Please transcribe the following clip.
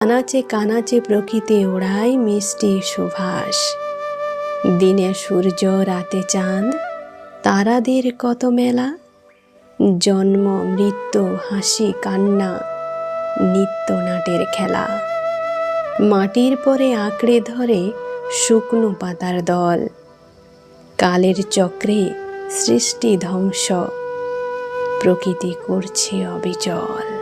আনাচে কানাচে প্রকৃতি ওড়ায় মিষ্টি সুভাষ। দিনে সূর্য, রাতে চাঁদ, তারাদের কত মেলা? জন্ম, মৃত্যু, হাসি, কান্না, নিত্য নাটের খেলা। মাটির পরে আঁকড়ে ধরে শুকনো পাতার দল। কালের চক্রে সৃষ্টি ধ্বংস, প্রকৃতি করছে অবিচল।